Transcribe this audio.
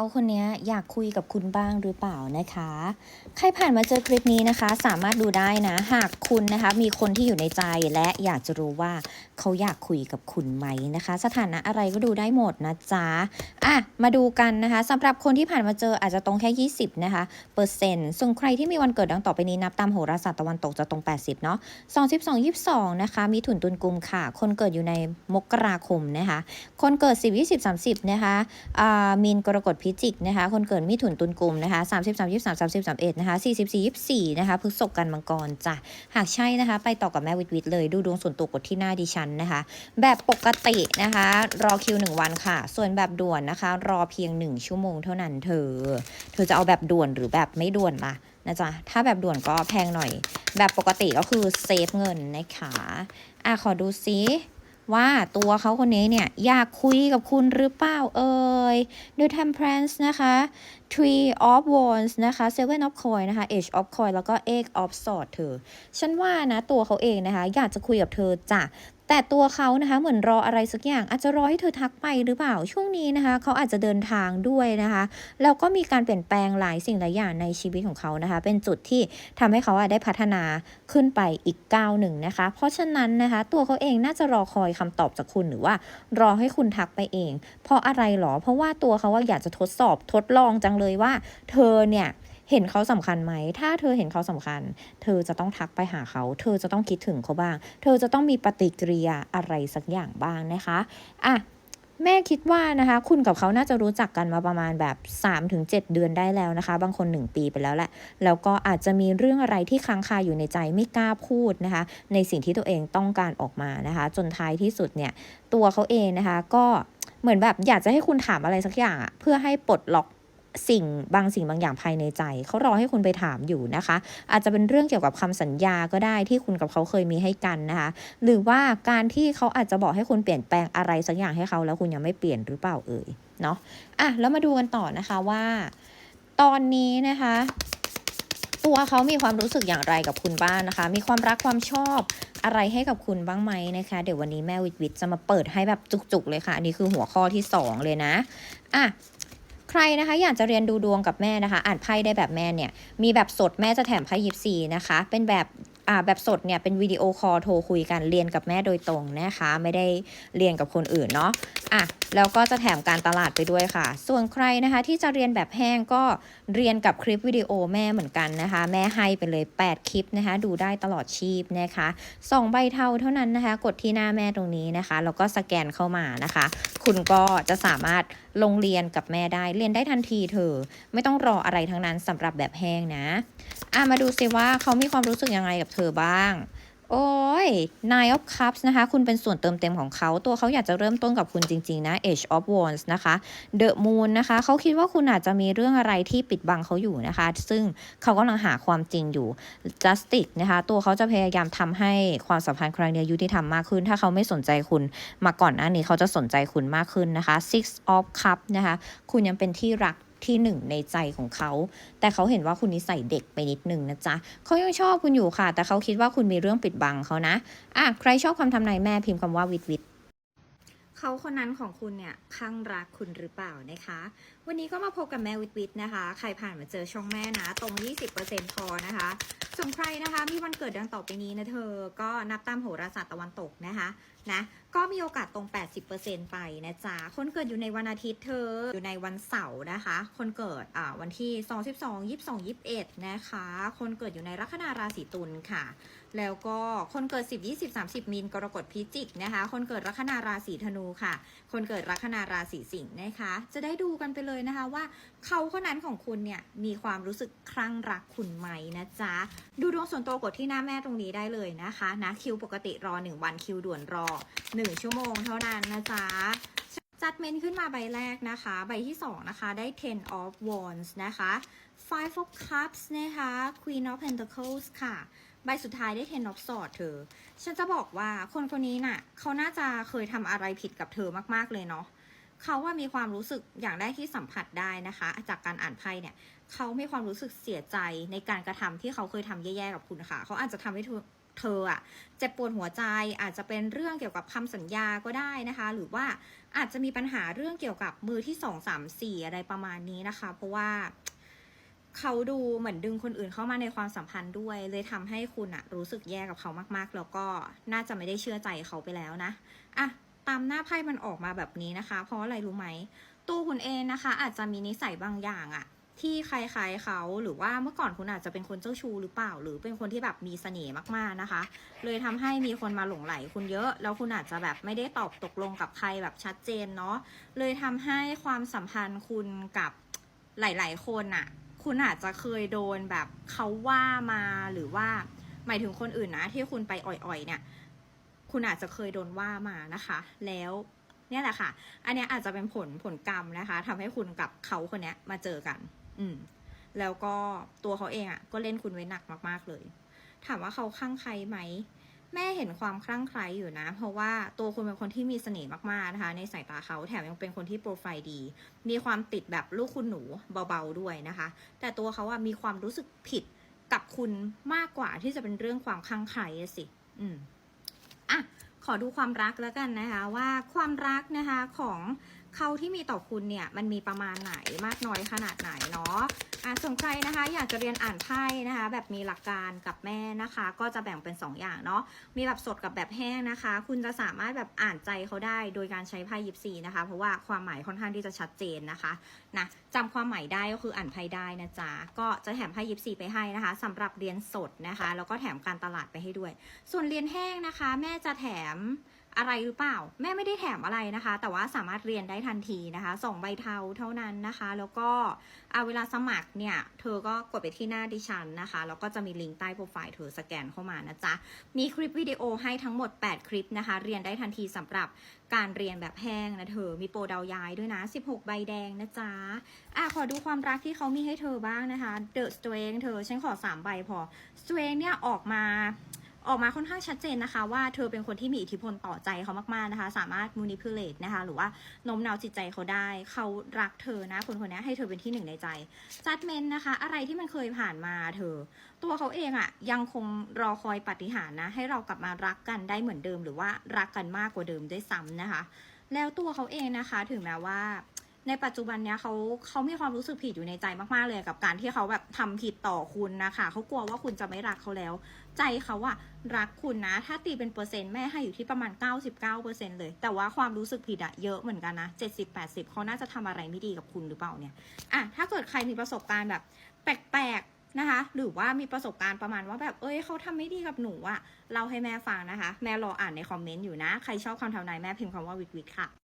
เขาคนนี้อยากคุยกับคุณบ้างหรือเปล่านะคะ ใครผ่านมาเจอคลิปนี้นะคะ สามารถดูได้นะ หากคุณนะคะ มีคนที่อยู่ในใจและอยากจะรู้ว่าเขาอยากคุยกับคุณไหมนะคะ สถานะอะไรก็ดูได้หมดนะจ๊ะอะมาดูกันนะคะสำหรับคนที่ผ่านมาเจออาจจะตรงแค่ 20 นะคะเปอร์เซ็นต์ส่วนใครที่มีวันเกิดดังต่อไปนี้นับตามโหราศาสตร์ตะวันตกจะตรง 80 เนาะ22 22 นะคะ มีถุนตุนกุมค่ะ คนเกิดอยู่ในมกราคมนะคะ คนเกิด 10 20 30 นะคะอ่ามีนกรกฎพิจิกนะคะคนเกิดมิถุนตุลกลุมนะคะ30 33 30 31นะคะ44 24นะคะพฤษภกันมังกรจ้ะหากใช่นะคะ ไปต่อกับแม่วิทวิทเลยดูดวงส่วนตัวกดที่หน้าดิฉันนะคะ แบบปกตินะคะ รอคิว1วันค่ะ ส่วนแบบด่วนนะคะ รอเพียง1ชั่วโมงเท่านั้นเธอ เธอจะเอาแบบด่วนหรือแบบไม่ด่วนล่ะนะจ๊ะถ้าแบบด่วนก็แพงหน่อย แบบปกติก็คือเซฟเงินนะคะอะขอดูซิ ว่าตัวเขาคนนี้เนี่ยอยากคุยกับคุณหรือเปล่าเอ่ย The Temperance นะคะ Three of Wands นะคะ Seven of Coin นะคะ Age of Coin แล้วก็ Eight of Swords เธอ ฉันว่านะตัวเขาเองนะคะ อยากจะคุยกับเธอจ้ะ แต่ตัวเขานะคะเหมือนรออะไรสักอย่างอาจจะรอให้เธอทักไปหรือเปล่าช่วงนี้นะคะเขาอาจจะเดินทางด้วยนะคะแล้วก็มีการเปลี่ยนแปลงหลายสิ่งหลายอย่างในชีวิตของเขานะคะ เป็นจุดที่ทำให้เขาอะได้พัฒนาขึ้นไปอีกก้าวหนึ่งนะคะ เพราะฉะนั้นนะคะตัวเขาเองน่าจะรอคอยคำตอบจากคุณหรือว่ารอให้คุณทักไปเอง เพราะอะไรหรอ เพราะว่าตัวเขาว่าอยากจะทดสอบทดลองจังเลยว่า เธอเนี่ย เห็นเขาสำคัญไหม ถ้าเธอเห็นเขาสำคัญ เธอจะต้องทักไปหาเขา เธอจะต้องคิดถึงเขาบ้าง เธอจะต้องมีปฏิกิริยาอะไรสักอย่างบ้างนะคะ อะแม่คิดว่านะคะ คุณกับเขาน่าจะรู้จักกันมาประมาณแบบ 3-7 เดือนได้แล้วนะคะ บางคน 1 ปีไปแล้วแหละ แล้วก็อาจจะมีเรื่องอะไรที่ค้างคาอยู่ในใจไม่กล้าพูดนะคะ ในสิ่งที่ตัวเองต้องการออกมานะคะ จนท้ายที่สุดเนี่ย ตัวเขาเองนะคะ ก็เหมือนแบบอยากจะให้คุณถามอะไรสักอย่างอะเพื่อให้ปลดล็อก สิ่งบางสิ่งบางอย่างภายในใจ เขารอให้คุณไปถามอยู่นะคะ อาจจะเป็นเรื่องเกี่ยวกับคำสัญญาก็ได้ที่คุณกับเขาเคยมีให้กันนะคะ หรือว่าการที่เขาอาจจะบอกให้คุณเปลี่ยนแปลงอะไรสักอย่างให้เขาแล้วคุณยังไม่เปลี่ยนหรือเปล่าเอ่ยเนาะอะแล้วมาดูกันต่อนะคะว่า ตอนนี้นะคะ ตัวเขามีความรู้สึกอย่างไรกับคุณบ้างนะคะ มีความรักความชอบอะไรให้กับคุณบ้างไหมนะคะ เดี๋ยววันนี้แม่วิทวิทจะมาเปิดให้แบบจุกๆเลยค่ะ อันนี้คือหัวข้อที่ 2 เลยนะอะ ใครนะคะอยากจะเรียนดูดวงกับแม่นะคะ อ่านไพ่ได้แบบแม่เนี่ย มีแบบสดแม่จะแถมไพ่ยิปซีนะคะ เป็นแบบอ่าแบบสดเนี่ยเป็นวิดีโอคอลโทรคุยกันเรียนกับแม่โดยตรงนะคะ ไม่ได้เรียนกับคนอื่นเนาะอะแล้วก็จะแถมการตลาดไปด้วยค่ะ ส่วนใครนะคะที่จะเรียนแบบแห้งก็เรียนกับคลิปวิดีโอแม่เหมือนกันนะคะ แม่ให้ไปเลย 8 คลิปนะคะ ดูได้ตลอดชีพนะคะสองใบเทาเท่านั้นนะคะ กดที่หน้าแม่ตรงนี้นะคะแล้วก็สแกนเข้ามานะคะ คุณก็จะสามารถลงเรียนกับแม่ได้เรียนได้ทันทีเธอ ไม่ต้องรออะไรทั้งนั้นสำหรับแบบแห้งนะอะมาดูสิว่าเขามีความรู้สึกยังไงกับเธอบ้าง โอ้ย Nine of Cups นะคะ คุณเป็นส่วนเติมเต็มของเขา ตัวเขาอยากจะเริ่มต้นกับคุณจริง ๆ นะ Age of Wands นะคะ The Moon นะคะ เขาคิดว่าคุณอาจจะมีเรื่องอะไรที่ปิดบังเขาอยู่นะคะ ซึ่งเขากำลังหาความจริงอยู่ Justice นะคะ ตัวเขาจะพยายามทำให้ความสัมพันธ์ครั้งนี้ยุติธรรมมากขึ้น ถ้าเขาไม่สนใจคุณมาก่อนหน้านี้เขาจะสนใจคุณมากขึ้นนะคะ Six of Cups นะคะ คุณยังเป็นที่รัก ที่หนึ่งในใจของเขา แต่เขาเห็นว่าคุณนิสัยเด็กไปนิดนึงนะจ๊ะเขายังชอบคุณอยู่ค่ะ แต่เขาคิดว่าคุณมีเรื่องปิดบังเขานะอะใครชอบคำทำนายแม่พิมพ์คำว่าวิดวิดเขาคนนั้นของคุณเนี่ยข้างรักคุณหรือเปล่านะคะวันนี้ก็มาพบกับแม่วิดวิดนะคะ ใครผ่านมาเจอช่องแม่นะ ตรง 20%พอนะคะส่วนใครนะคะมีวันเกิดดังต่อไปนี้นะเธอ ก็นับตามโหราศาสตร์ตะวันตกนะคะนะก็มีโอกาสตรง 80%ไปนะจ๊ะ คนเกิดอยู่ในวันอาทิตย์เธอ อยู่ในวันเสาร์นะคะ คนเกิดอ่าวันที่22 22 21 นะคะ คนเกิดอยู่ในลัคนาราศีตุลค่ะ แล้วก็คนเกิด 10 20 30 มีนกรกฎพิจิกนะคะ คนเกิดลัคนาราศีธนูค่ะ คนเกิดลัคนาราศีสิงห์นะคะ จะได้ดูกันไปเลยนะคะว่าเขาคนนั้นของคุณเนี่ยมีความรู้สึกคลั่งรักคุณไหมนะจ๊ะ ดูดวงส่วนตัวกดที่หน้าแม่ตรงนี้ได้เลยนะคะนะคิวปกติรอ 1 วันคิวด่วนรอ 1 ชั่วโมงเท่านั้นนะจ๊ะจัดเมนขึ้นมาใบแรกนะคะ ใบที่ 2 นะคะ ได้ ten of wands นะคะ five of cups นะคะ queen of pentacles ค่ะ ใบสุดท้ายได้ ten of swords เธอ ฉันจะบอกว่าคนคนนี้น่ะ เขาน่าจะเคยทำอะไรผิดกับเธอมาก ๆ เลยเนาะ เขาว่ามีความรู้สึกอย่างแรกที่สัมผัสได้นะคะ จากการอ่านไพ่เนี่ย เขามีความรู้สึกเสียใจในการกระทำที่เขาเคยทำแย่ๆกับคุณค่ะ เขาอาจจะทำให้เธอเธอะเจ็บปวดหัวใจอาจจะเป็นเรื่องเกี่ยวกับคำสัญญาก็ได้นะคะ หรือว่าอาจจะมีปัญหาเรื่องเกี่ยวกับมือที่สองสามสี่อะไรประมาณนี้นะคะ เพราะว่าเขาดูเหมือนดึงคนอื่นเข้ามาในความสัมพันธ์ด้วย เลยทำให้คุณอะรู้สึกแย่กับเขามากๆ แล้วก็น่าจะไม่ได้เชื่อใจเขาไปแล้วนะอะ ตามหน้าไพ่มันออกมาแบบนี้นะคะ เพราะอะไรรู้ไหมตัวคุณเองนะคะ อาจจะมีนิสัยบางอย่างอะที่ใครๆเขาหรือว่าเมื่อก่อนคุณอาจจะเป็นคนเจ้าชู้หรือเปล่า หรือเป็นคนที่แบบมีเสน่ห์มากๆนะคะ เลยทำให้มีคนมาหลงไหลคุณเยอะ แล้วคุณอาจจะแบบไม่ได้ตอบตกลงกับใครแบบชัดเจนเนาะเลยทำให้ความสัมพันธ์คุณกับหลายๆคนอะคุณอาจจะเคยโดนแบบเขาว่ามาหรือว่าหมายถึงคนอื่นนะที่คุณไปอ่อยๆเนี่ย คุณอาจจะเคยโดนว่ามานะคะ แล้วเนี่ยแหละค่ะ อันนี้อาจจะเป็นผลผลกรรมนะคะทำให้คุณกับเขาคนนี้มาเจอกัน อืม แล้วก็ตัวเขาเองอะ่ะ ก็เล่นคุณไว้หนักมากๆเลย ถามว่าเขาคลั่งใครไหม แม่เห็นความคลั่งไคล้อยู่นะ เพราะว่าตัวคุณเป็นคนที่มีเสน่ห์มากๆนะคะ ในสายตาเขาแถมยังเป็นคนที่โปรไฟล์ดี มีความติดแบบลูกคุณหนูเบาๆด้วยนะคะ แต่ตัวเขาอะมีความรู้สึกผิดกับคุณมากกว่าที่จะเป็นเรื่องความคลั่งไคล้อะสิ อืม อะขอดูความรักแล้วกันนะคะว่าความรักนะคะของ เขาที่มีต่อคุณเนี่ยมันมีประมาณไหนมากน้อยขนาดไหนเนาะอะส่วนใครนะคะ อยากจะเรียนอ่านไพ่นะคะ แบบมีหลักการกับแม่นะคะ ก็จะแบ่งเป็น 2 อย่างเนาะมีแบบสดกับแบบแห้งนะคะ คุณจะสามารถแบบอ่านใจเขาได้โดยการใช้ไพ่ยิปซีนะคะ เพราะว่าความหมายค่อนข้างที่จะชัดเจนนะคะนะจำความหมายได้ก็คืออ่านไพ่ได้นะจ๊ะก็จะแถมไพ่ยิปซีไปให้นะคะสำหรับเรียนสดนะคะ แล้วก็แถมการตลาดไปให้ด้วย ส่วนเรียนแห้งนะคะ แม่จะแถม อะไรหรือเปล่า แม่ไม่ได้แถมอะไรนะคะ แต่ว่าสามารถเรียนได้ทันทีนะคะสองใบเทาเท่านั้นนะคะ แล้วก็เอาเวลาสมัครเนี่ย เธอก็กดไปที่หน้าดิฉันนะคะ แล้วก็จะมีลิงก์ใต้โปรไฟล์เธอสแกนเข้ามานะจ๊ะ มีคลิปวิดีโอให้ทั้งหมด 8 คลิปนะคะ เรียนได้ทันทีสำหรับการเรียนแบบแห้งนะเธอ มีโปรดาวย้ายด้วยนะ 16 ใบแดงนะจ๊ะ อะขอดูความรักที่เขามีให้เธอบ้างนะคะ The Strength เธอฉันขอ 3 ใบพอ Strength เนี่ยออกมา ออกมาค่อนข้างชัดเจนนะคะว่าเธอเป็นคนที่มีอิทธิพลต่อใจเขามากๆนะคะ สามารถ manipulate นะคะ หรือว่าโน้มน้าวจิตใจเขาได้ เขารักเธอนะ คนคนนี้ให้เธอเป็นที่หนึ่งในใจ judgment นะคะ อะไรที่มันเคยผ่านมาเธอ ตัวเขาเองอะยังคงรอคอยปาฏิหารนะ ให้เรากลับมารักกันได้เหมือนเดิม หรือว่ารักกันมากกว่าเดิมด้วยซ้ำนะคะ แล้วตัวเขาเองนะคะถึงแม้ว่า ในปัจจุบันเนี้ยเขาเขามีความรู้สึกผิดอยู่ในใจมากๆเลยกับการที่เขาแบบทำผิดต่อคุณนะคะเขากลัวว่าคุณจะไม่รักเขาแล้ว ใจเขาอะรักคุณนะ ถ้าตีเป็นเปอร์เซ็นต์แม่ให้อยู่ที่ประมาณ 99%เลย แต่ว่าความรู้สึกผิดอะเยอะเหมือนกันนะ 70-80เขาน่าจะทำอะไรไม่ดีกับคุณหรือเปล่าเนี่ยอะถ้าเกิดใครมีประสบการณ์แบบแปลกๆนะคะ หรือว่ามีประสบการณ์ประมาณว่าแบบเอ้ยเขาทำไม่ดีกับหนูอะเล่าให้แม่ฟังนะคะ แม่รออ่านในคอมเมนต์อยู่นะ ใครชอบคำทำนายแม่พิมพ์คำว่าวิดวิดค่ะ